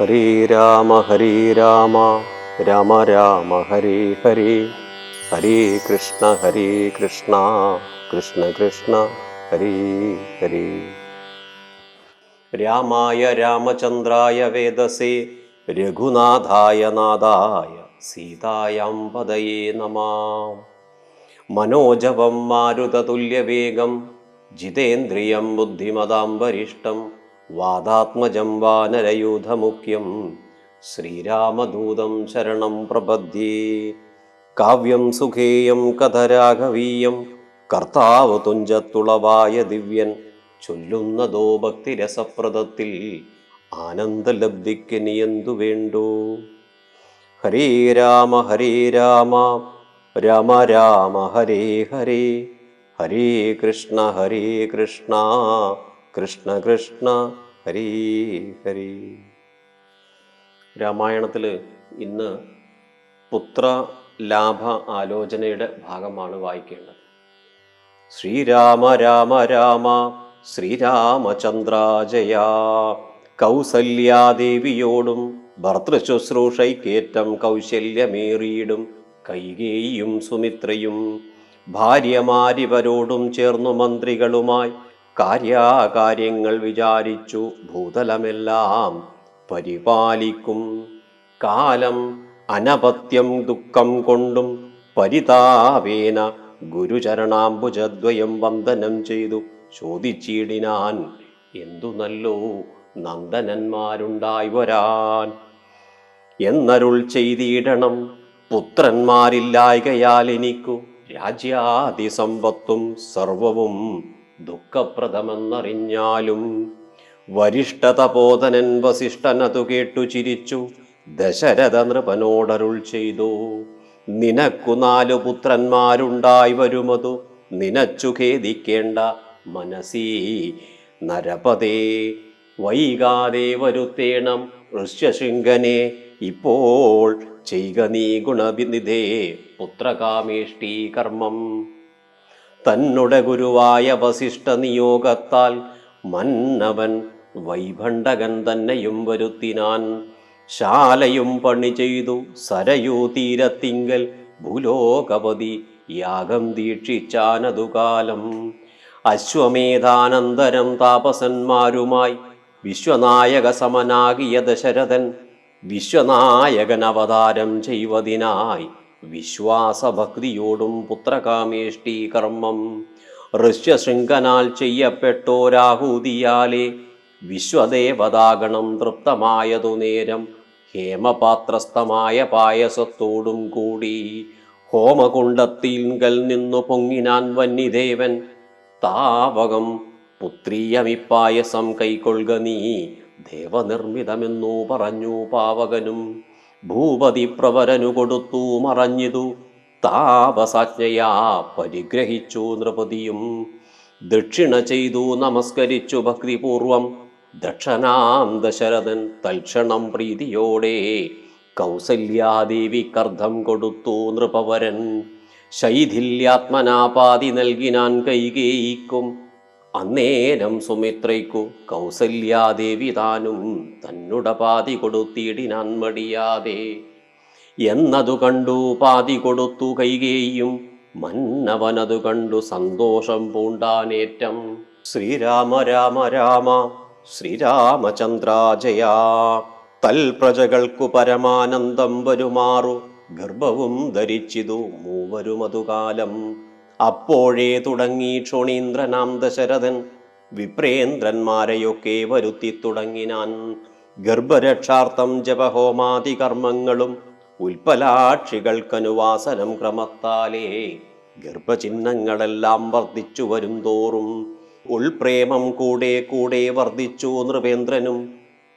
ഹരേ രാമ ഹരേ രാമ രാമ രാമ ഹരേ ഹരേ. ഹരേ കൃഷ്ണ ഹരേ കൃഷ്ണ കൃഷ്ണ കൃഷ്ണ ഹരേ ഹരേ. രാമായ രാമചന്ദ്രായ വേദസേ രഘുനാഥായ നാഥായ സീതായം പദയേ നമാം. മനോജവം മാരുതതുല്യവേഗം ജിതേന്ദ്രിയം ബുദ്ധിമതാം വരിഷ്ടം വാദാത്മജം വാനരയൂഥമുഖ്യം ശ്രീരാമദൂതം ശരണം പ്രപദ്ധ്യേ കാവ്യം സുഖേയം കഥരാഘവീയം കർത്താവ് തുഞ്ചത്തുളവായ ദിവ്യൻ ചൊല്ലുന്നതോ ഭക്തിരസപ്രദത്തിൽ ആനന്ദലബ്ധിക്ക് നിയന്തു വേണ്ടു. ഹരേ രാമ ഹരേ രാമ രാമ രാമ ഹരേ ഹരേ ഹരേ കൃഷ്ണ ഹരേ കൃഷ്ണ. കൃഷ്ണ കൃഷ്ണ ഹരി ഹരി. രാമായണത്തിൽ ഇന്ന് പുത്ര ലാഭ ആലോചനയുടെ ഭാഗമാണ് വായിക്കേണ്ടത്. ശ്രീരാമ രാമ രാമ ശ്രീരാമചന്ദ്രാജയ കൗസല്യാദേവിയോടും ഭർത്തൃശുശ്രൂഷയ്ക്കേറ്റം കൗശല്യമേറിയിടും കൈകേയും സുമിത്രയും. ഭാര്യമാരിവരോടും ചേർന്നു മന്ത്രികളുമായി കാര്യാകാര്യങ്ങൾ വിചാരിച്ചു ഭൂതലമെല്ലാം പരിപാലിക്കും. കാലം അനപത്യം ദുഃഖം കൊണ്ടും പരിതാപേന ഗുരുചരണാംബുജദ്വയം വന്ദനം ചെയ്തു. ചോദിച്ചിടിനാൻ എന്തു നല്ലോ നന്ദനന്മാരുണ്ടായി വരാൻ. എന്നരുൾ ചെയ്തിടണം പുത്രന്മാരില്ലായകയാൽ എനിക്കു രാജ്യാതിസമ്പത്തും സർവവും ദുഃഖപ്രദമെന്നറിഞ്ഞാലും വരിഷ്ഠതപോതനൻ വസിഷ്ഠനതു കേട്ടു ചിരിച്ചു ദശരഥ നൃപനോടരുൾ ചെയ്തു. നിനക്കു നാലു പുത്രന്മാരുണ്ടായി വരുമതു നിനച്ചു ഖേദിക്കേണ്ട മനസീ നരപതേ. വൈകാതെ വരുത്തേണം ഋഷ്യശൃംഗനെ ഇപ്പോൾ ചെയ്ക നീ ഗുണവിനിധേ പുത്രകാമേഷ്ടീ കർമ്മം തന്നുടെ ഗുരുവായ വസിഷ്ഠ നിയോഗത്താൽ മന്നവൻ വൈഭണ്ഡകൻ തന്നെയും വരുത്തിനാൻ. ശാലയും പണി ചെയ്തു സരയൂ തീരത്തിങ്കൽ ഭൂലോകപതി യാഗം ദീക്ഷിച്ചാനതുകാലം അശ്വമേധാനന്തരം താപസന്മാരുമായി വിശ്വനായക സമനാകിയ ദശരഥൻ വിശ്വനായകൻ അവതാരം ചെയ്വതിനായി വിശ്വാസഭക്തിയോടും പുത്രകാമേഷ്ടി കർമ്മം. ഋഷ്യശൃംഖനാൽ ചെയ്യപ്പെട്ടോരാഹൂതിയാലെ വിശ്വദേവതാഗണം തൃപ്തമായതു നേരം ഹേമപാത്രസ്ഥമായ പായസത്തോടും കൂടി ഹോമകുണ്ടത്തിങ്കൽ നിന്നു പൊങ്ങിനാൻ വന്യദേവൻ താവകം പുത്രീയമിപ്പായസം കൈക്കൊള്ളുക നീ ദേവനിർമ്മിതമെന്നു പറഞ്ഞു പാവകനും. ഭൂപതി പ്രവരനു കൊടുത്തു മറഞ്ഞിതു. താപസാജ്ഞയാ പരിഗ്രഹിച്ചു നൃപതിയും. ദക്ഷിണ ചെയ്തു നമസ്കരിച്ചു ഭക്തിപൂർവം. ദക്ഷനാം ദശരഥൻ തൽക്ഷണം പ്രീതിയോടെ കൗസല്യാദേവി കർദ്ധം കൊടുത്തു നൃപവരൻ. ശൈഥില്യാത്മനാപാതി നൽകിനാൻ കൈകേയിക്കും. അന്നേരം സുമിത്രയ്ക്കു കൗസല്യാദേവി താനും തന്നുട പാതി കൊടുത്തിടിനാൻ മടിയാതെ എന്നതു കണ്ടു പാതി കൊടുത്തു കൈകേയും മന്നവനതു കണ്ടു സന്തോഷം പൂണ്ടാനേറ്റം. ശ്രീരാമ രാമ രാമ ശ്രീരാമചന്ദ്രാജയ. തൽപ്രജകൾക്കു പരമാനന്ദം വരുമാറു ഗർഭവും ധരിച്ചിതു മൂവരുമതുകാലം. അപ്പോഴേ തുടങ്ങി ക്ഷോണീന്ദ്രനാം ദശരഥൻ. വിപ്രേന്ദ്രന്മാരെയൊക്കെ വരുത്തി തുടങ്ങിനാൻ ഗർഭരക്ഷാർത്ഥം ജപഹോമാദി കർമ്മങ്ങളും ഉൽപ്പലാക്ഷികൾക്കനുവാസനം ക്രമത്താലേ ഗർഭചിഹ്നങ്ങളെല്ലാം വർദ്ധിച്ചു വരും തോറും ഉൾപ്രേമം കൂടെ കൂടെ വർദ്ധിച്ചു നൃപേന്ദ്രനും.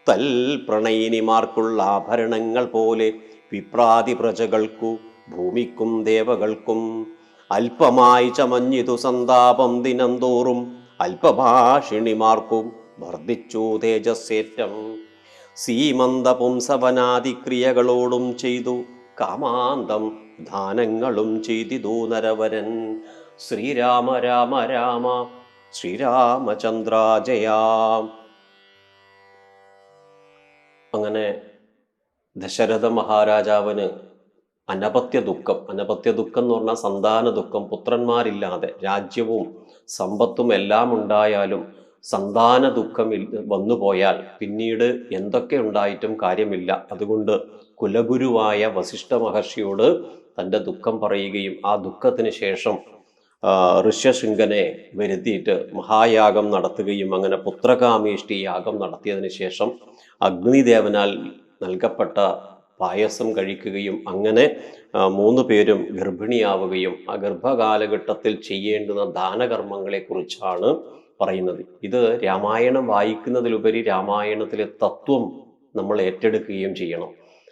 തൽ പ്രണയിനിമാർക്കുള്ള ആഭരണങ്ങൾ പോലെ വിപ്രാതി പ്രജകൾക്കു ഭൂമിക്കും ദേവകൾക്കും അല്പമായി ചമഞ്ഞിതു സന്താപം ദിനം തോറും അല്പഭാഷിണിമാർക്കും വർദ്ധിച്ചു തേജസ്സേറ്റം. സീമന്ത പുംസവനാദിക്രിയകളോടും ചെയ്തു കാമാന്തം ദാനങ്ങളും ചെയ്തിതു നരവരൻ. ശ്രീരാമ രാമ രാമ ശ്രീരാമചന്ദ്രാജയാ. അങ്ങനെ ദശരഥ മഹാരാജാവിന് അനപത്യ ദുഃഖം. അനപത്യ ദുഃഖം എന്ന് പറഞ്ഞാൽ സന്താന ദുഃഖം. പുത്രന്മാരില്ലാതെ രാജ്യവും സമ്പത്തും എല്ലാം ഉണ്ടായാലും സന്താന ദുഃഖം വന്നുപോയാൽ പിന്നീട് എന്തൊക്കെ ഉണ്ടായിട്ടും കാര്യമില്ല. അതുകൊണ്ട് കുലഗുരുവായ വസിഷ്ഠ മഹർഷിയോട് തന്റെ ദുഃഖം പറയുകയും ആ ദുഃഖത്തിന് ശേഷം ഋഷ്യശൃംഖനെ വരുത്തിയിട്ട് മഹായാഗം നടത്തുകയും അങ്ങനെ പുത്രകാമേഷ്ടി യാഗം നടത്തിയതിന് ശേഷം അഗ്നിദേവനാൽ നൽകപ്പെട്ട പായസം കഴിക്കുകയും അങ്ങനെ മൂന്ന് പേരും ഗർഭിണിയാവുകയും ആ ഗർഭകാലഘട്ടത്തിൽ ചെയ്യേണ്ടുന്ന ദാനകർമ്മങ്ങളെക്കുറിച്ചാണ് പറയുന്നത്. ഇത് രാമായണം വായിക്കുന്നതിലുപരി രാമായണത്തിലെ തത്വം നമ്മൾ ഏറ്റെടുക്കുകയും ചെയ്യണം.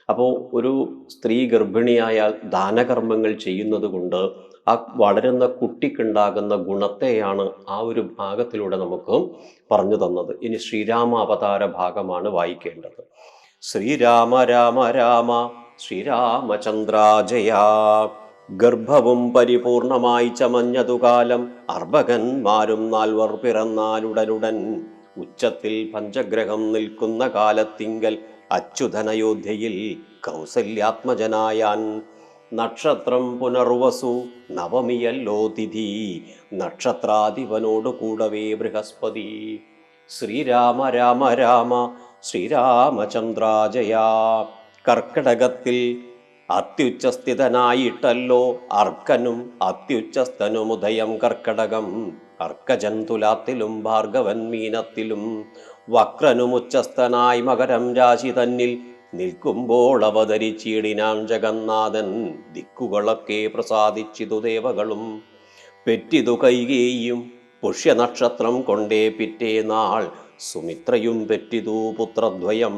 അപ്പോൾ ഒരു സ്ത്രീ ഗർഭിണിയായാൽ ദാനകർമ്മങ്ങൾ ചെയ്യുന്നത് കൊണ്ട് ആ വളരുന്ന കുട്ടിക്കുണ്ടാകുന്ന ഗുണത്തെയാണ് ആ ഒരു ഭാഗത്തിലൂടെ നമുക്ക് പറഞ്ഞു തന്നത്. ഇനി ശ്രീരാമ അവതാര ഭാഗമാണ് വായിക്കേണ്ടത്. ശ്രീരാമ രാമ രാമ ശ്രീരാമചന്ദ്രാജയ. ഗർഭവും പരിപൂർണമായി ചമഞ്ഞതു കാലം അർഭകന്മാരും നാൽവർ പിറന്നാലുടനുടൻ. ഉച്ചത്തിൽ പഞ്ചഗ്രഹം നിൽക്കുന്ന കാലത്തിങ്കൽ അച്യുതനയോധ്യയിൽ കൗസല്യാത്മജനായാൻ. നക്ഷത്രം പുനർവസു നവമിയല്ലോ തിഥി നക്ഷത്രാധിപനോടു കൂടവേ ബൃഹസ്പതി. ശ്രീരാമ രാമ രാമ ശ്രീരാമചന്ദ്രാജയ. കർക്കടകത്തിൽ അത്യുച്ചസ്ഥിതനായിട്ടല്ലോ അർക്കനും അത്യുച്ചസ്ഥനുമുദയം കർക്കടകം. അർക്കജൻ തുലാത്തിലും ഭാർഗവൻ മീനത്തിലും വക്രനുമുച്ചസ്ഥനായി മകരം രാശി തന്നിൽ നിൽക്കുമ്പോൾ അവതരിച്ചിടിനാൻ ജഗന്നാഥൻ. ദിക്കുകളൊക്കെ പ്രസാദിച്ചിതു ദേവകളും പെറ്റിതു കൈകേയും. പുഷ്യനക്ഷത്രം കൊണ്ടേ പിറ്റേ നാൾ സുമിത്രയും പെറ്റിതു പുത്രദ്വയം.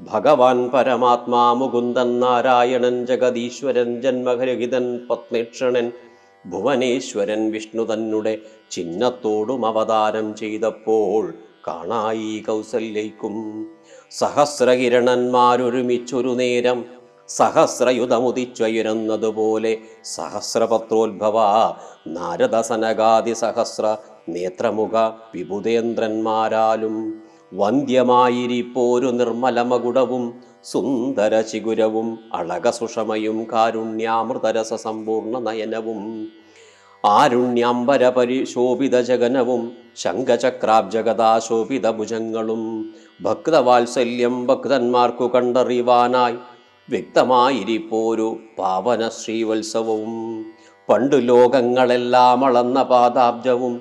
ഭഗവാൻ പരമാത്മാ മുകുന്ദൻ നാരായണൻ ജഗദീശ്വരൻ ജന്മഹരഹിതൻ പത്നിക്ഷണൻ ഭുവനേശ്വരൻ വിഷ്ണു തന്നെ ചിഹ്നത്തോടും അവതാരം ചെയ്തപ്പോൾ കാണായി കൗസല്യയ്ക്കും. സഹസ്രകിരണന്മാരൊരുമിച്ചൊരു നേരം സഹസ്രയുധമുദിച്ചുയരുന്നതുപോലെ സഹസ്രപത്രോത്ഭവ നാരദ സനകാദി സഹസ്ര നേത്രമുഖ വിഭുതേന്ദ്രന്മാരാലും വന്ധ്യമായിരിപ്പോരു നിർമ്മലമകുടവും സുന്ദര ശിഖുരവും അളകസുഷമയും കാരുണ്യാമൃതരസ സമ്പൂർണ നയനവും ആരുണ്യാംബര പരിശോഭിത ജഗനവും ശംഖചക്രാബ്ജഗദാശോഭിത ഭുജങ്ങളും ഭക്തവാത്സല്യം ഭക്തന്മാർക്കു കണ്ടറിവാനായി വ്യക്തമായിരിപ്പോരു പാവന ശ്രീവത്സവവും പണ്ടു ലോകങ്ങളെല്ലാം അളന്ന പാദാബ്ജവും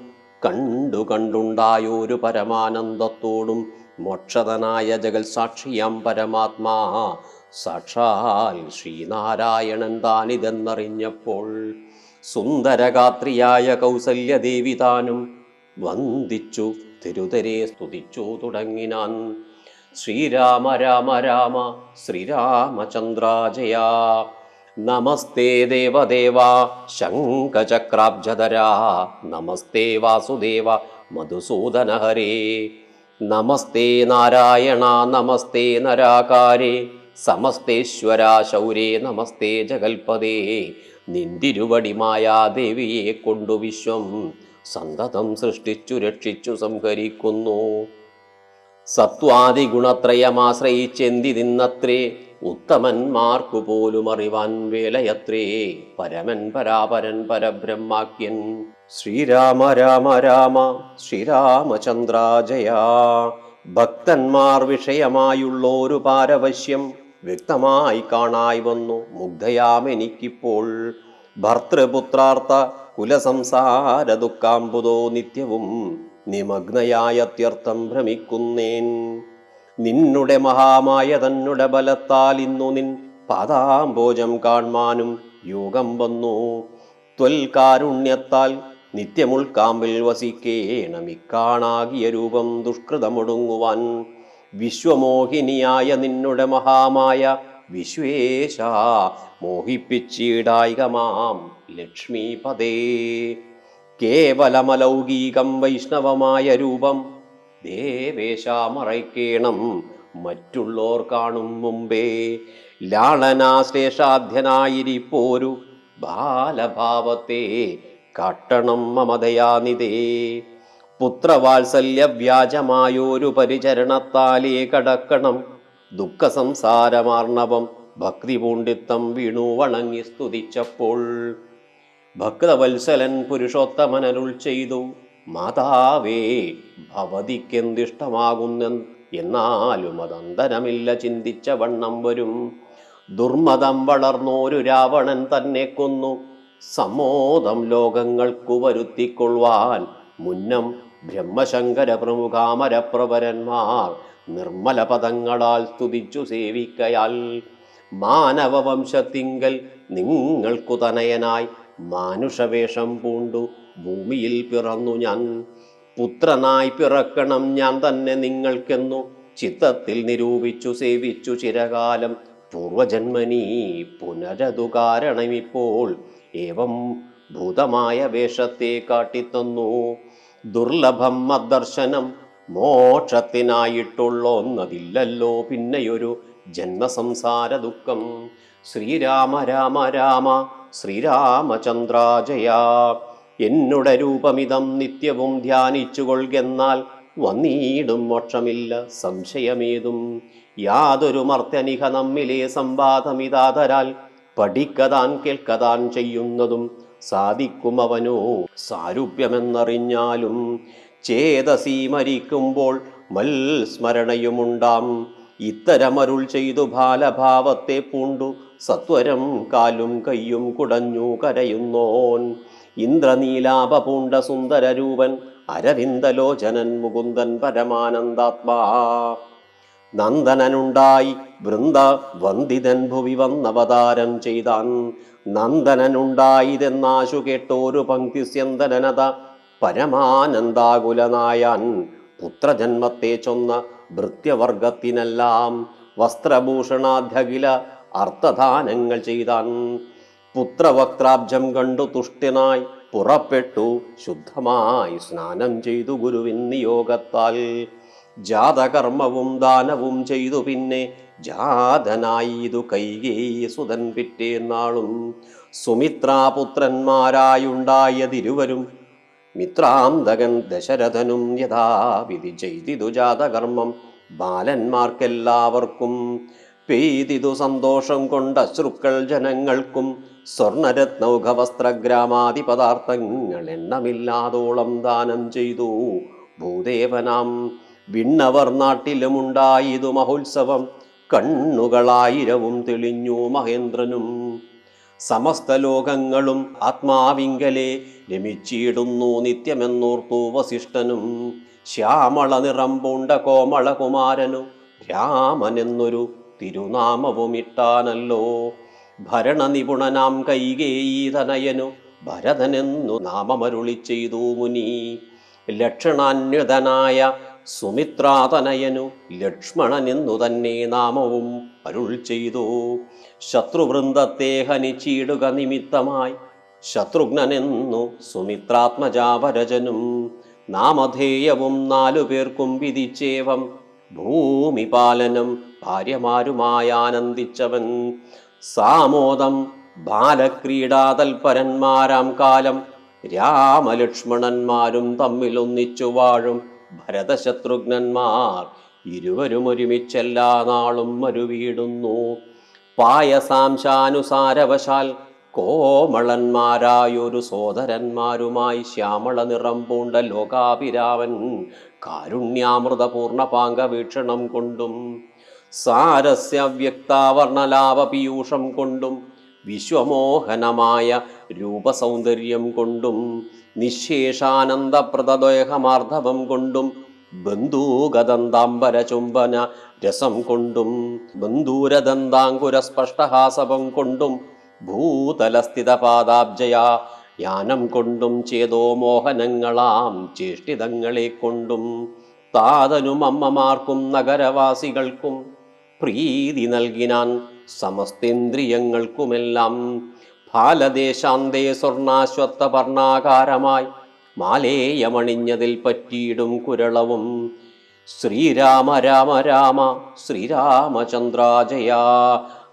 കണ്ടു കണ്ടുണ്ടായൊരു പരമാനന്ദത്തോടും മോക്ഷതനായ ജഗൽ സാക്ഷിയാം പരമാത്മാ. സാക്ഷാൽ ശ്രീനാരായണൻ താനിതെന്നറിഞ്ഞപ്പോൾ സുന്ദരഗാത്രിയായ കൗസല്യദേവി താനും വന്ദിച്ചു തിരുതരെ സ്തുതിച്ചു തുടങ്ങിനാൻ. ശ്രീരാമ രാമ രാമ ശ്രീരാമചന്ദ്രാജയ. നമസ്തേ ദേവദേവ ശംഖചക്രാബ്ജധരാ നമസ്തേ വാസുദേവ മധുസൂദന ഹരേ നമസ്തേ നാരായണ നമസ്തേ നരാകാരേ. സമസ്തേശ്വര ശൗരേ നമസ്തേ ജഗൽപദേ നിന്തിരുവടിമായ ദേവിയെ കൊണ്ടു വിശ്വം. സന്തതം സൃഷ്ടിച്ചു രക്ഷിച്ചു സംഹരിക്കുന്നു. സത്വാദി ഗുണത്രയമാശ്രയിച്ചെന്തി നിന്നത്രേ ഉത്തമന്മാർക്കു പോലും അറിവാൻ വേലയത്രേ. പരമൻ പരാപരൻ പരബ്രഹ്മാക്യൻ. ശ്രീരാമ രാമ രാമ ശ്രീരാമചന്ദ്രാജയ. ഭക്തന്മാർ വിഷയമായുള്ളോരു പാരവശ്യം വ്യക്തമായി കാണായി വന്നു. മുഗ്ധയാമെനിക്കിപ്പോൾ ഭർത്തൃപുത്രാർത്ഥ കുലസംസാര ദുഃഖാമ്പുതോ നിത്യവും നിമഗ്നയായത്യർത്ഥം ഭ്രമിക്കുന്നേൻ. നിന്നുടെ മഹാമായ തന്നുടെ ബലത്താൽ ഇന്നു നിൻ പാതാംബോജം കാൺമാനും യോഗം വന്നു. ത്വൽകാരുണ്യത്താൽ നിത്യമുൾക്കാമ്പിൽ വസിക്കേണമിക്കാണാകിയ രൂപം ദുഷ്കൃതമൊടുങ്ങുവാൻ. വിശ്വമോഹിനിയായ നിന്നുടെ മഹാമായ വിശ്വേശ മോഹിപ്പിച്ചിടായികമാം ലക്ഷ്മീപദേ. കേവലമലൗകീകം വൈഷ്ണവമായ രൂപം ദേവേശ മറയ്ക്കേണം മറ്റുള്ളോർ കാണും മുമ്പേ ലാളനാശ്ലേഷാധ്യനായിരിപ്പോരു ബാലഭാവത്തെ കാട്ടണം മമതയാനിതേ. പുത്രവാത്സല്യ വ്യാജമായൊരു പരിചരണത്താലേ കടക്കണം. ദുഃഖസംസാരമാർണവം ഭക്തി പൂണ്ടിത്തം വീണു വണങ്ങി സ്തുതിച്ചപ്പോൾ ഭക്തവത്സലൻ പുരുഷോത്തമനരുൾ ചെയ്തു. മാതാവേ ഭവതിക്കെന്തിഷ്ടമാകുന്ന എന്നാലും അതന്തരമില്ല ചിന്തിച്ച വണ്ണം വരും. ദുർമതം വളർന്നോരു രാവണൻ തന്നെ കൊന്നു. സമ്മോദം ലോകങ്ങൾക്കു വരുത്തിക്കൊള്ളുവാൻ മുന്നം ബ്രഹ്മശങ്കര പ്രമുഖാമരപ്രവരന്മാർ നിർമ്മല പദങ്ങളാൽ സ്തുതിച്ചു സേവിക്കയാൽ. മാനവവംശത്തിങ്കൽ നിങ്ങൾക്കു തനയനായി മാനുഷവേഷം പൂണ്ടു. ഭൂമിയിൽ പിറന്നു ഞാൻ. പുത്രനായി പിറക്കണം ഞാൻ തന്നെ നിങ്ങൾക്കെന്നു ചിത്തത്തിൽ നിരൂപിച്ചു സേവിച്ചു ചിരകാലം. പൂർവജന്മനീ പുനരതു കാരണമിപ്പോൾ ഏവം ഭൂതമായ വേഷത്തെ കാട്ടിത്തന്നു. ദുർലഭം അദർശനം മോക്ഷത്തിനായിട്ടുള്ളൊന്നതില്ലല്ലോ പിന്നെയൊരു ജന്മസംസാര ദുഃഖം. ശ്രീരാമ രാമ രാമ ശ്രീരാമചന്ദ്രാജയ. എന്നുടെ രൂപമിതം നിത്യവും ധ്യാനിച്ചുകൊള്ളുകെന്നാൽ വന്നീടും മോക്ഷമില്ല സംശയമേതും യാതൊരു മർത്യനിഹ നമ്മിലെ സംവാദമിതാതരാൽ പഠിക്കതാൻ കേൾക്കതാൻ ചെയ്യുന്നതും സാധിക്കും അവനോ സാരൂപ്യമെന്നറിഞ്ഞാലും ചേതസി മരിക്കുമ്പോൾ മൽസ്മരണയുമുണ്ടാം ഇത്തരമരുൾ ചെയ്തു ബാലഭാവത്തെ പൂണ്ടു സത്വരം കാലും കയ്യും കുടഞ്ഞു കരയുന്നോൻ ഇന്ദ്രനീലാപ പൂണ്ട സുന്ദരരൂപൻ അരവിന്ദലോചനൻ മുകുന്ദൻ പരമാനന്ദാത്മാ. നന്ദനനുണ്ടായി വൃന്ദ വന്ദിതൻ ഭുവി വന്നവതാരം ചെയ്താൻ. നന്ദനനുണ്ടായിതെന്നാശു കേട്ടോരു പങ്ക്തി സ്യന്തനത പരമാനന്ദാകുലനായാൻ. പുത്രജന്മത്തെ ചൊന്ന ഭൃത്യവർഗത്തിനെല്ലാം വസ്ത്രഭൂഷണാധ്യകില അർത്ഥദാനങ്ങൾ ചെയ്താൻ. പുത്രവക്രാബ്ജം കണ്ടു തുഷ്ടിനായി പുറപ്പെട്ടു ശുദ്ധമായി സ്നാനം ചെയ്തു ഗുരുവിൻ നിയോഗത്താൽ. ജാതകർമ്മവും ദാനവും ചെയ്തു പിന്നെ ജാതനായി ഇതു കൈകേയി സുതൻ പിറ്റേന്നാളും സുമിത്രാപുത്രന്മാരായുണ്ടായതിരുവരും മിത്രാന്തകൻ ദശരഥനും യഥാവിധി ചെയ്തിതു ജാതകർമ്മം. ബാലന്മാർക്കെല്ലാവർക്കും പെയ്തിതു സന്തോഷം കൊണ്ട അശ്രുക്കൾ ജനങ്ങൾക്കും സ്വർണരത്നൗഘ വസ്ത്രഗ്രാമാദി പദാർത്ഥങ്ങൾ എണ്ണമില്ലാതോളം ദാനം ചെയ്തു. ഭൂദേവനാം വിണ്ണവർ നാട്ടിലുമുണ്ടായതു മഹോത്സവം കണ്ണുകളായിരവും തെളിഞ്ഞു മഹേന്ദ്രനും. സമസ്ത ലോകങ്ങളും ആത്മാവിങ്കലെ രമിച്ചിടുന്നു നിത്യമെന്നോർത്തു വസിഷ്ഠനും. ശ്യാമള നിറം പൂണ്ട കോമളകുമാരനും രാമനെന്നൊരു തിരുനാമവും ഇട്ടാനല്ലോ ഭരണനിപുണനാം കൈകേയീതനയനു ഭരതനെന്നു നാമമരുളി ചെയ്തു മുനി. ലക്ഷണാന്യതനായ സുമിത്രാതനയനു ലക്ഷ്മണനെന്നു തന്നെ നാമവും അരുൾ ചെയ്തു. ശത്രുവൃന്ദത്തെ ഹനിച്ചിടുക നിമിത്തമായി ശത്രുഘ്നനെന്നു സുമിത്രാത്മജാപരജനും നാമധേയവും നാലു പേർക്കും വിധിച്ചേവം. ഭൂമിപാലനം ഭാര്യമാരുമായി ആനന്ദിച്ചവൻ സാമോദം ബാലക്രീഡാതൽപരന്മാരാം കാലം രാമലക്ഷ്മണന്മാരും തമ്മിലൊന്നിച്ചു വാഴും ഭരതശത്രുഘ്നന്മാർ. ഇരുവരും ഒരുമിച്ചെല്ലാ നാളും മരുവീടുന്നു പായസാംശാനുസാരവശാൽ കോമളന്മാരായൊരു സോദരന്മാരുമായി ശ്യാമള നിറം പൂണ്ട ലോകാഭിരാമൻ കാരുണ്യാമൃതപൂർണ പാങ്കവീക്ഷണം കൊണ്ടും സാരസ്യവ്യക്താവർണലാപ പീയൂഷം കൊണ്ടും വിശ്വമോഹനമായ രൂപസൗന്ദര്യം കൊണ്ടും നിശേഷാനന്ദപ്രദദേഹമാർദ്ധവം കൊണ്ടും ബന്ധൂഗദന്താംബര ചുംബന രസം കൊണ്ടും ബന്ധൂരദന്താങ്കുര സ്പഷ്ടഹാസവം കൊണ്ടും ഭൂതലസ്ഥിത പാദാബ്ജയ യാനം കൊണ്ടും ചേതോ മോഹനങ്ങളാം ചേഷ്ടിതങ്ങളെ കൊണ്ടും താതനും അമ്മമാർക്കും നഗരവാസികൾക്കും പ്രീതി നൽകിനാൻ സമസ്തേന്ദ്രിയങ്ങൾക്കുമെല്ലാം ഫാലദേശാന്തേ സ്വർണാശ്വത്ത പർണാകാരമായി മാലേയമണിഞ്ഞതിൽ പറ്റിയിടും കുരളവും. ശ്രീരാമ രാമ രാമ ശ്രീരാമചന്ദ്രാജയ.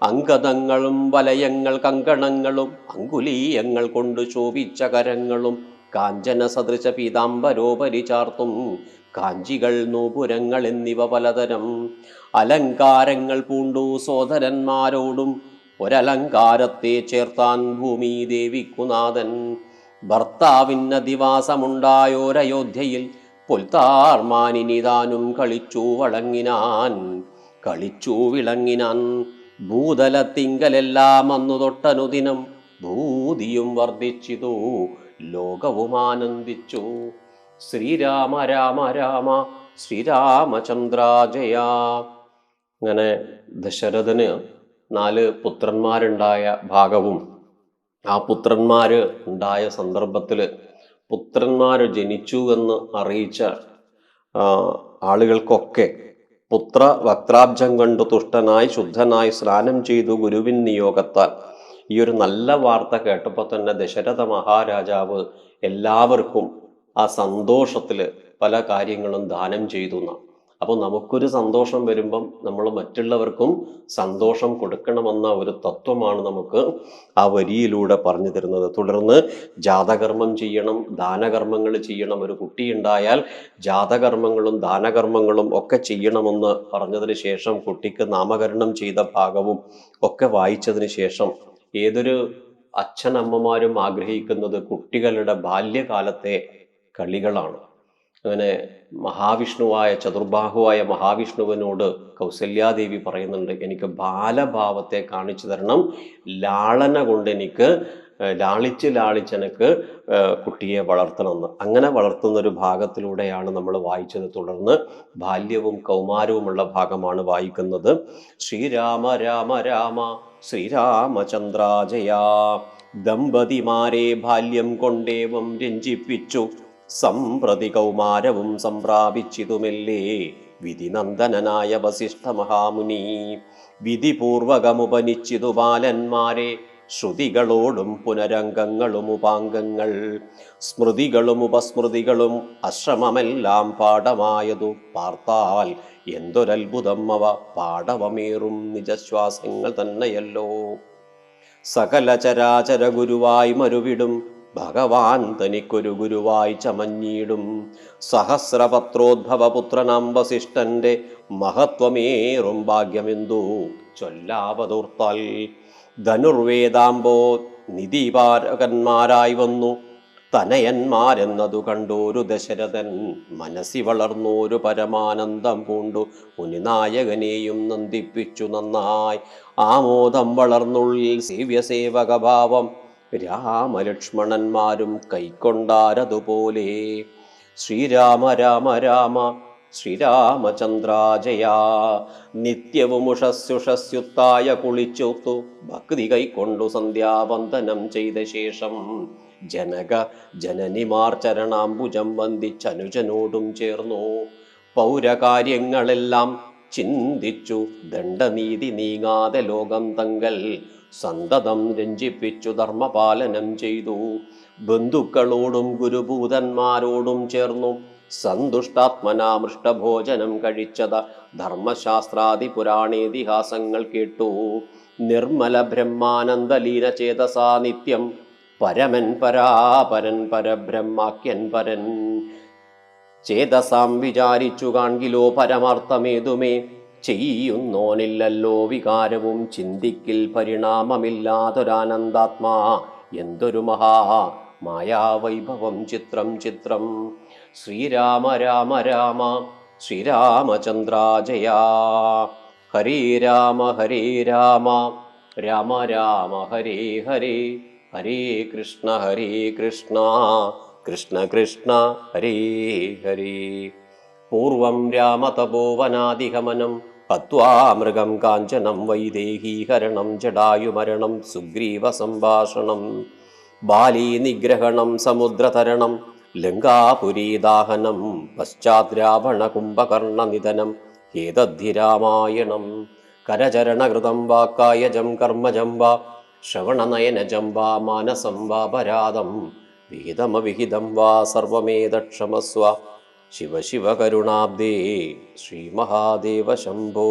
അങ്കതങ്ങളും വലയങ്ങൾ കങ്കണങ്ങളും അങ്കുലീയങ്ങൾ കൊണ്ട് ശോഭിച്ച കരങ്ങളും കാഞ്ചന സദൃശ പീതാംബരോപരി ചാർത്തും കാഞ്ചികൾ നൂപുരങ്ങൾ എന്നിവ പലതരം. അലങ്കാരങ്ങൾ പൂണ്ടു സോദരന്മാരോടും ഒരലങ്കാരത്തെ ചേർത്താൻ ഭൂമി ദേവിക്കുനാഥൻ. ഭർത്താവിന്നധിവാസമുണ്ടായോരയോധ്യയിൽ പൊൽത്താർമാനിനിതാനും കളിച്ചു വളങ്ങിനാൻ കളിച്ചു വിളങ്ങിനാൻ. ഭൂതലത്തിങ്കലെല്ലാം അന്നു തൊട്ടനുദിനം ഭൂതിയും വർദ്ധിച്ചിതു. ലോകവും ആനന്ദിച്ചു ശ്രീരാമ രാമ രാമ ശ്രീരാമചന്ദ്ര ജയ. അങ്ങനെ ദശരഥന് നാല് പുത്രന്മാരുണ്ടായ ഭാഗവും ആ പുത്രന്മാര് ഉണ്ടായ സന്ദർഭത്തിൽ പുത്രന്മാര് ജനിച്ചു എന്ന് അറിയിച്ച ആളുകൾക്കൊക്കെ പുത്ര വക്രാബ്ജം കണ്ടു തുഷ്ടനായി ശുദ്ധനായി സ്നാനം ചെയ്തു ഗുരുവിൻ നിയോഗത്താൽ ഈ ഒരു നല്ല വാർത്ത കേട്ടപ്പോൾ തന്നെ ദശരഥ മഹാരാജാവ് എല്ലാവർക്കും ആ സന്തോഷത്തിൽ പല കാര്യങ്ങളും ദാനം ചെയ്തു എന്നാണ് അപ്പോൾ നമുക്കൊരു സന്തോഷം വരുമ്പം നമ്മൾ മറ്റുള്ളവർക്കും സന്തോഷം കൊടുക്കണമെന്ന ഒരു തത്വമാണ് നമുക്ക് ആ വരിയിലൂടെ പറഞ്ഞു തരുന്നത്. തുടർന്ന് ജാതകർമ്മം ചെയ്യണം ദാനകർമ്മങ്ങൾ ചെയ്യണം. ഒരു കുട്ടി ഉണ്ടായാൽ ജാതകർമ്മങ്ങളും ദാനകർമ്മങ്ങളും ഒക്കെ ചെയ്യണമെന്ന് പറഞ്ഞതിന് ശേഷം കുട്ടിക്ക് നാമകരണം ചെയ്ത ഭാഗവും ഒക്കെ വായിച്ചതിന് ശേഷം ഏതൊരു അച്ഛനമ്മമാരും ആഗ്രഹിക്കുന്നത് കുട്ടികളുടെ ബാല്യകാലത്തെ കളികളാണ്. അങ്ങനെ മഹാവിഷ്ണുവായ ചതുർബാഹുവായ മഹാവിഷ്ണുവിനോട് കൗസല്യാദേവി പറയുന്നുണ്ട് എനിക്ക് ബാലഭാവത്തെ കാണിച്ചു തരണം. ലാളന കൊണ്ട് എനിക്ക് ലാളിച്ച് ലാളിച്ചെനക്ക് കുട്ടിയെ വളർത്തണമെന്ന് അങ്ങനെ വളർത്തുന്ന ഒരു ഭാഗത്തിലൂടെയാണ് നമ്മൾ വായിച്ചത്. തുടർന്ന് ബാല്യവും കൗമാരവുമുള്ള ഭാഗമാണ് വായിക്കുന്നത്. ശ്രീരാമ രാമ രാമ ശ്രീരാമചന്ദ്രാജയ. ദമ്പതിമാരെ ബാല്യം കൊണ്ടേവം രഞ്ജിപ്പിച്ചു. സംപ്രതി കൗമാരവും സംപ്രാപിച്ചിതുമെല്ലേ? വിധിനന്ദനായ വസിഷ്ഠ മഹാമുനി വിധിപൂർവകമുപനിച്ചിതു ബാലന്മാരെ ശ്രുതികളോടും പുനരംഗങ്ങളും ഉപാംഗങ്ങൾ സ്മൃതികളും ഉപസ്മൃതികളും അശ്രമമെല്ലാം പാഠമായതു പാർത്താൽ എന്തൊരത്ഭുതം അവ പാഠവമേറും നിജശ്വാസങ്ങൾ തന്നെയല്ലോ. സകല ചരാചര ഗുരുവായി മരുവിടും ഭഗവാൻ തനിക്കൊരു ഗുരുവായി ചമഞ്ഞിടും. സഹസ്രപത്രോദ്ഭവ പുത്രനാം വസിഷ്ഠന്റെ മഹത്വമേറും ഭാഗ്യമെന്തു? ചൊല്ലാവതൂർത്താൽ ധനുർവേദാംബോ നിധിപാരകന്മാരായി വന്നു. തനയന്മാരെന്നതു കണ്ടോരു ദശരഥൻ മനസ്സി വളർന്നോരു പരമാനന്ദം പൂണ്ടു. മുനിനായകനെയും നന്ദിപ്പിച്ചു നന്നായി. ആമോദം വളർന്നുള്ളിൽ സേവ്യസേവകഭാവം രാമലക്ഷ്മണന്മാരും കൈക്കൊണ്ടാരതുപോലെ. ശ്രീരാമ രാമ രാമ ശ്രീരാമചന്ദ്രാജയാ. നിത്യവും ഉഷസ്യുഷസ്യുത്തായ കുളിച്ചൊത്തു ഭക്തി കൈക്കൊണ്ടു സന്ധ്യാവന്ദനം ചെയ്ത ശേഷം ജനക ജനനിമാർ ചരണാംബുജം വന്ദിച്ചനുജനോടും ചേർന്നു. പൗരകാര്യങ്ങളെല്ലാം ചിന്തിച്ചു ദണ്ഡനീതി നീങ്ങാതെ ലോകം തങ്കൽ സന്തതം രഞ്ജിപ്പിച്ചു ധർമ്മപാലനം ചെയ്തു. ബന്ധുക്കളോടും ഗുരുഭൂതന്മാരോടും ചേർന്നു സന്തുഷ്ടാത്മനാമൃഷ്ടഭോജനം കഴിച്ചത ധർമ്മശാസ്ത്രാദി പുരാണേതിഹാസങ്ങൾ കേട്ടു. നിർമ്മല ബ്രഹ്മാനന്ദലീന ചേതസാ നിത്യം പരമൻ പരാപരൻ പരബ്രഹ്മാക്യൻ പരൻ. ചേതസാം വിചാരിച്ചു കാൺകിലോ പരമാർത്ഥമേതുമേ ചെയ്യുന്നോനില്ലല്ലോ വികാരവും ചിന്തിക്കിൽ പരിണാമമില്ലാതൊരാനന്ദാത്മാ. എന്തൊരു മഹാ മായാവൈഭവം ചിത്രം ചിത്രം. ശ്രീരാമ രാമ രാമ. ശ്രീരാമചന്ദ്രാജയ. ഹരേ രാമ ഹരേ രാമ. രാമ രാമ ഹരേ ഹരേ. ഹരേ കൃഷ്ണ ഹരേ കൃഷ്ണ. കൃഷ്ണ കൃഷ്ണ ഹരേ ഹരേ. പൂർവം രാമതപോവനാദിഗമനം ഹത്വാ മൃഗം കാഞ്ചനം വൈദേഹീഹരണം ജടായുമരണം സുഗ്രീവ സംഭാഷണം. ബാലീ നിഗ്രഹണം സമുദ്രതരണം ലങ്കാപുരീദാഹനം പശ്ചാദ്രാവണ കുംഭകർണ നിധനം ഏതദ്ധി രാമായണം. കരചരണകൃതം വാ കായജം കർമ്മജം വാ ശ്രവണനയനജം വാ മാനസം വാ പരാതം വിഹിതമവിഹിതം വാ സർവമേതക്ഷമസ്വ. ശിവ ശിവ കരുണാബ്ദേ ശ്രീമഹാദേവ ശംഭോ.